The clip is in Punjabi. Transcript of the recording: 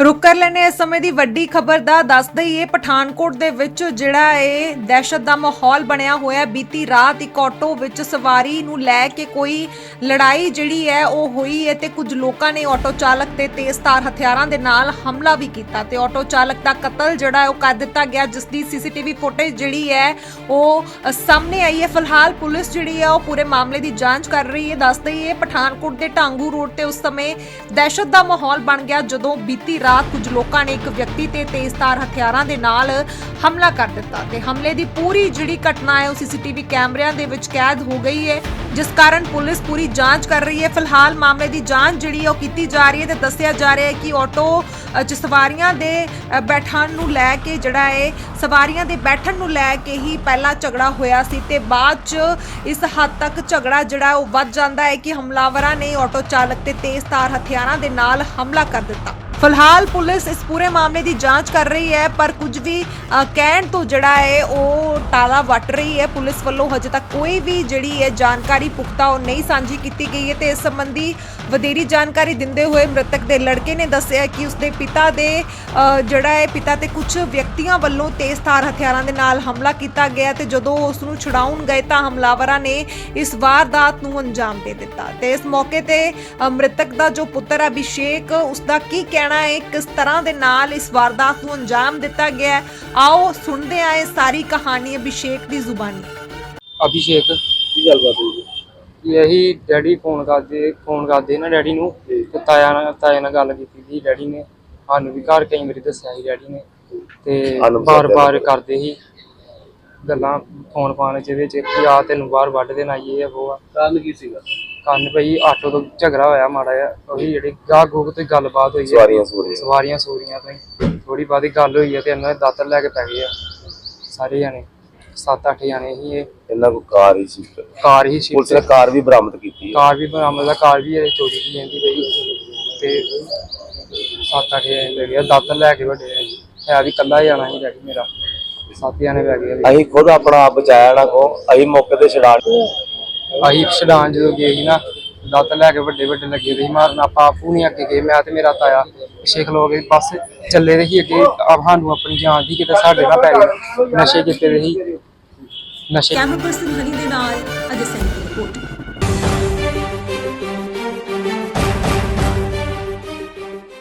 ਰੁਕ ਕਰ ਲੈਨੇ ਇਸ ਸਮੇਂ ਦੀ ਵੱਡੀ ਖਬਰ ਦਾ, ਦੱਸ ਦਈਏ ਪਠਾਨਕੋਟ ਦੇ ਵਿੱਚ ਜਿਹੜਾ ਇਹ ਦਹਿਸ਼ਤ ਦਾ ਮਾਹੌਲ ਬਣਿਆ ਹੋਇਆ ਬੀਤੀ ਰਾਤ ਇੱਕ ਆਟੋ ਵਿੱਚ ਸਵਾਰੀ ਨੂੰ ਲੈ ਕੇ ਕੋਈ ਲੜਾਈ ਜਿਹੜੀ ਹੈ, ਉਹ ਹੋਈ ਹੈ ਤੇ ਕੁਝ ਲੋਕਾਂ ਨੇ ਆਟੋ ਚਾਲਕ ਤੇ ਤੇਜ਼ਧਾਰ ਹਥਿਆਰਾਂ ਦੇ ਨਾਲ ਹਮਲਾ ਵੀ ਕੀਤਾ ਤੇ ਆਟੋ ਚਾਲਕ ਦਾ ਕਤਲ ਜਿਹੜਾ ਉਹ ਕਰ ਦਿੱਤਾ ਗਿਆ। ਜਿਸ ਦੀ ਸੀਸੀਟੀਵੀ ਫੁਟੇਜ ਜਿਹੜੀ ਹੈ, ਉਹ ਸਾਹਮਣੇ ਆਈ ਹੈ। ਫਿਲਹਾਲ ਪੁਲਿਸ ਜਿਹੜੀ ਹੈ, ਉਹ ਪੂਰੇ ਮਾਮਲੇ ਦੀ ਜਾਂਚ ਕਰ ਰਹੀ ਹੈ। ਦੱਸ ਦਈਏ ਪਠਾਨਕੋਟ ਦੇ ਢਾਂਗੂ ਰੋਡ ਤੇ ਉਸ ਸਮੇਂ ਦਹਿਸ਼ਤ ਦਾ ਮਾਹੌਲ ਬਣ ਗਿਆ। ਜਦੋਂ ਬੀਤੀ ਰਾਤ ਕੁਝ ਲੋਕਾਂ ਨੇ ਇੱਕ ਵਿਅਕਤੀ ਤੇ ਤੇਜ਼ਧਾਰ ਹਥਿਆਰਾਂ ਦੇ ਨਾਲ ਹਮਲਾ ਕਰ ਦਿੱਤਾ ਤੇ ਹਮਲੇ ਦੀ ਪੂਰੀ ਜਿਹੜੀ ਘਟਨਾ ਹੈ ਉਹ ਸੀਸੀਟੀਵੀ ਕੈਮਰਿਆਂ ਦੇ ਵਿੱਚ ਕੈਦ ਹੋ ਗਈ ਹੈ, ਜਿਸ ਕਾਰਨ ਪੁਲਿਸ ਪੂਰੀ ਜਾਂਚ ਕਰ ਰਹੀ ਹੈ। ਫਿਲਹਾਲ ਮਾਮਲੇ ਦੀ ਜਾਂਚ ਜਿਹੜੀ ਉਹ ਕੀਤੀ ਜਾ ਰਹੀ ਹੈ ਤੇ ਦੱਸਿਆ ਜਾ ਰਿਹਾ ਹੈ ਕਿ ਆਟੋ 'ਚ ਸਵਾਰੀਆਂ ਦੇ ਬੈਠਣ ਨੂੰ ਲੈ ਕੇ ਜਿਹੜਾ ਹੈ, ਸਵਾਰੀਆਂ ਦੇ ਬੈਠਣ ਨੂੰ ਲੈ ਕੇ ਹੀ ਪਹਿਲਾ ਝਗੜਾ ਹੋਇਆ ਸੀ ਤੇ ਬਾਅਦ 'ਚ ਇਸ ਹੱਦ ਤੱਕ ਝਗੜਾ ਜਿਹੜਾ ਉਹ ਵੱਧ ਜਾਂਦਾ ਹੈ ਕਿ ਹਮਲਾਵਰਾਂ ਨੇ ਆਟੋ ਚਾਲਕ ਤੇ ਤੇਜ਼ ਤਾਰ ਹਥਿਆਰਾਂ ਦੇ ਨਾਲ ਹਮਲਾ ਕਰ ਦਿੱਤਾ। ਫਿਲਹਾਲ ਪੁਲਿਸ ਇਸ ਪੂਰੇ ਮਾਮਲੇ ਦੀ ਜਾਂਚ ਕਰ ਰਹੀ ਹੈ, ਪਰ ਕੁਝ ਵੀ ਕਹਿਣ ਤੋਂ ਜਿਹੜਾ ਹੈ, ਉਹ ਟਾਲਾ ਵੱਟ ਰਹੀ ਹੈ। ਪੁਲਿਸ ਵੱਲੋਂ ਹਜੇ ਤੱਕ ਕੋਈ ਵੀ ਜਿਹੜੀ ਹੈ ਜਾਣਕਾਰੀ ਪੁਖਤਾ ਉਹ ਨਹੀਂ ਸਾਂਝੀ ਕੀਤੀ ਗਈ ਹੈ ਤੇ ਇਸ ਸੰਬੰਧੀ ਵਧੇਰੀ ਜਾਣਕਾਰੀ ਦਿੰਦੇ ਹੋਏ ਮ੍ਰਿਤਕ ਦੇ ਲੜਕੇ ਨੇ ਦੱਸਿਆ ਕਿ ਉਸਦੇ ਪਿਤਾ ਦੇ ਜਿਹੜਾ ਹੈ, ਪਿਤਾ ਤੇ ਕੁਝ ਵਿਅਕਤੀਆਂ ਵੱਲੋਂ ਤੇਜ਼ਧਾਰ ਹਥਿਆਰਾਂ ਦੇ ਨਾਲ ਹਮਲਾ ਕੀਤਾ ਗਿਆ ਤੇ ਜਦੋਂ ਉਸ ਨੂੰ ਛੁਡਾਉਣ ਗਏ ਤਾਂ ਹਮਲਾਵਰਾਂ ਨੇ ਇਸ ਵਾਰਦਾਤ ਨੂੰ ਅੰਜਾਮ ਦੇ ਦਿੱਤਾ। ਤੇ ਇਸ ਮੌਕੇ ਤੇ ਮ੍ਰਿਤਕ ਦਾ ਜੋ ਪੁੱਤਰ ਅਭਿਸ਼ੇਕ ਉਸ ਦਾ ਕੀ ਕਹਿਣਾ ਹੈ। ਕਿਸ ਤਰ੍ਹਾਂ ਦੇ ਨਾਲ ਇਸ ਵਾਰਦਾਤ ਨੂੰ ਅੰਜਾਮ ਦਿੱਤਾ ਗਿਆ ਹੈ। ਆਓ ਸੁਣਦੇ ਆਏ ਸਾਰੀ ਕਹਾਣੀ ਅਭਿਸ਼ੇਕ ਦੀ ਜ਼ੁਬਾਨੀ। ਅਭਿਸ਼ੇਕ ਕੀ ਗੱਲਬਾਤ ਹੋਈ ਜੀ? ਇਹੀ ਡੈਡੀ ਫੋਨ ਕਰਦੇ ਫੋਨ ਕਰਦੇ ਨਾ ਡੈਡੀ ਨੂੰ ਤੇ ਤਾਇਆ ਨਾਲ ਤਾਇਆ ਨਾਲ ਗੱਲ ਕੀਤੀ ਸੀ ਡੈਡੀ ਨੇ। ਸਾਨੂੰ ਵੀ ਘਰ ਕਈ ਵਾਰੀ ਦੱਸਿਆ ਸੀ ਡੈਡੀ ਨੇ ਤੇ ਸਾਨੂੰ ਬਾਰ-ਬਾਰ ਕਰਦੇ ਸੀ। ਗੱਲਾਂ ਫੋਨ ਪਾਣ ਚ ਵਿੱਚ ਕਿ ਆ ਤੈਨੂੰ ਬਾਹਰ ਵੱਢ ਦੇਣਾ ਇਹ ਆ ਉਹ ਆ। ਕਾਰਨ ਕੀ ਸੀਗਾ? ਕੰਨ ਪਈ ਆਟੋ ਤੋਂ ਝਗੜਾ ਹੋਇਆ ਮਾੜਾ ਜਿਹਾ ਉਹੀ ਜਿਹੜੀ ਗਾਹ ਗੂਗ ਤੇ ਗੱਲਬਾਤ ਹੋਈ ਹੈ। ਸਵਾਰੀਆਂ ਸਵਾਰੀਆਂ ਸਵਾਰੀਆਂ ਸੂਰੀਆਂ ਤੋਂ ਥੋੜੀ ਬਾਦੀ ਗੱਲ ਹੋਈ ਹੈ ਤੇ ਇਹਨਾਂ ਦੇ ਦਾਤਰ ਲੈ ਕੇ ਪੈ ਗਏ ਆ ਸਾਰੇ ਜਾਣੇ 7-8 ਜਾਣੇ ਸੀ ਇਹ। ਇਹਨਾਂ ਕੋ ਕਾਰ ਹੀ ਸੀ। ਕਾਰ ਹੀ ਸੀ। ਪੁਲਿਸ ਨੇ ਕਾਰ ਵੀ ਬਰਾਮਦ ਕੀਤੀ ਹੈ। ਕਾਰ ਵੀ ਬਰਾਮਦ ਦਾ ਕਾਰ ਵੀ ਇਹ ਚੋਰੀ ਦੀ ਜਾਂਦੀ ਪਈ। ਤੇ ਸੱਤ ਅੱਠ ਜਣੇ ਲੈ ਗਿਆ ਦਾਤਰ ਲੈ ਕੇ ਵੱਡੇ ਨੇ। ਹੈ ਵੀ ਕੱਲਾ ਹੀ ਜਾਣਾ ਸੀ ਡੈਡੀ ਮੇਰਾ ਸੱਤ ਜਣੇ ਲੈ ਗਏ ਅਸੀਂ ਖੁਦ ਆਪਣਾ ਆਪ ਬਚਾਇਆ ਨਾ ਕੋ ਅਸੀਂ ਮੌਕੇ ਤੇ ਛਡਾਣ ਅਸੀਂ ਛਡਾਣ ਜਦੋਂ ਗਏ ਸੀ ਨਾ ਦਾਤਰ ਲੈ ਕੇ ਵੱਡੇ ਵੱਡੇ ਲੱਗੇ ਦੇ ਸੀ ਮਾਰਨ, ਆਪਾਂ ਆਪੂ ਨਹੀਂ ਅੱਗੇ ਗਏ, ਮੈਂ ਤੇ ਮੇਰਾ ਤਾਇਆ, ਪਿੱਛੇ ਖਲੋ ਗਏ ਬਸ ਚੱਲੇ ਦੇ ਸੀ ਅੱਗੇ ਆਪ ਸਾਨੂੰ ਆਪਣੀ ਜਾਨ ਦੀ ਕਿਤੇ ਸਾਡੇ ਨਾਲ ਪੈ ਗਏ ਨਸ਼ੇ ਕੀਤੇ ਦੇ ਸੀ। ਨਸ਼ੇ ਕੈਮਰਾ ਪਰਸਨ ਹਨੀ ਦੇ ਨਾਲ ਅਜੇ ਸਿੰਘ।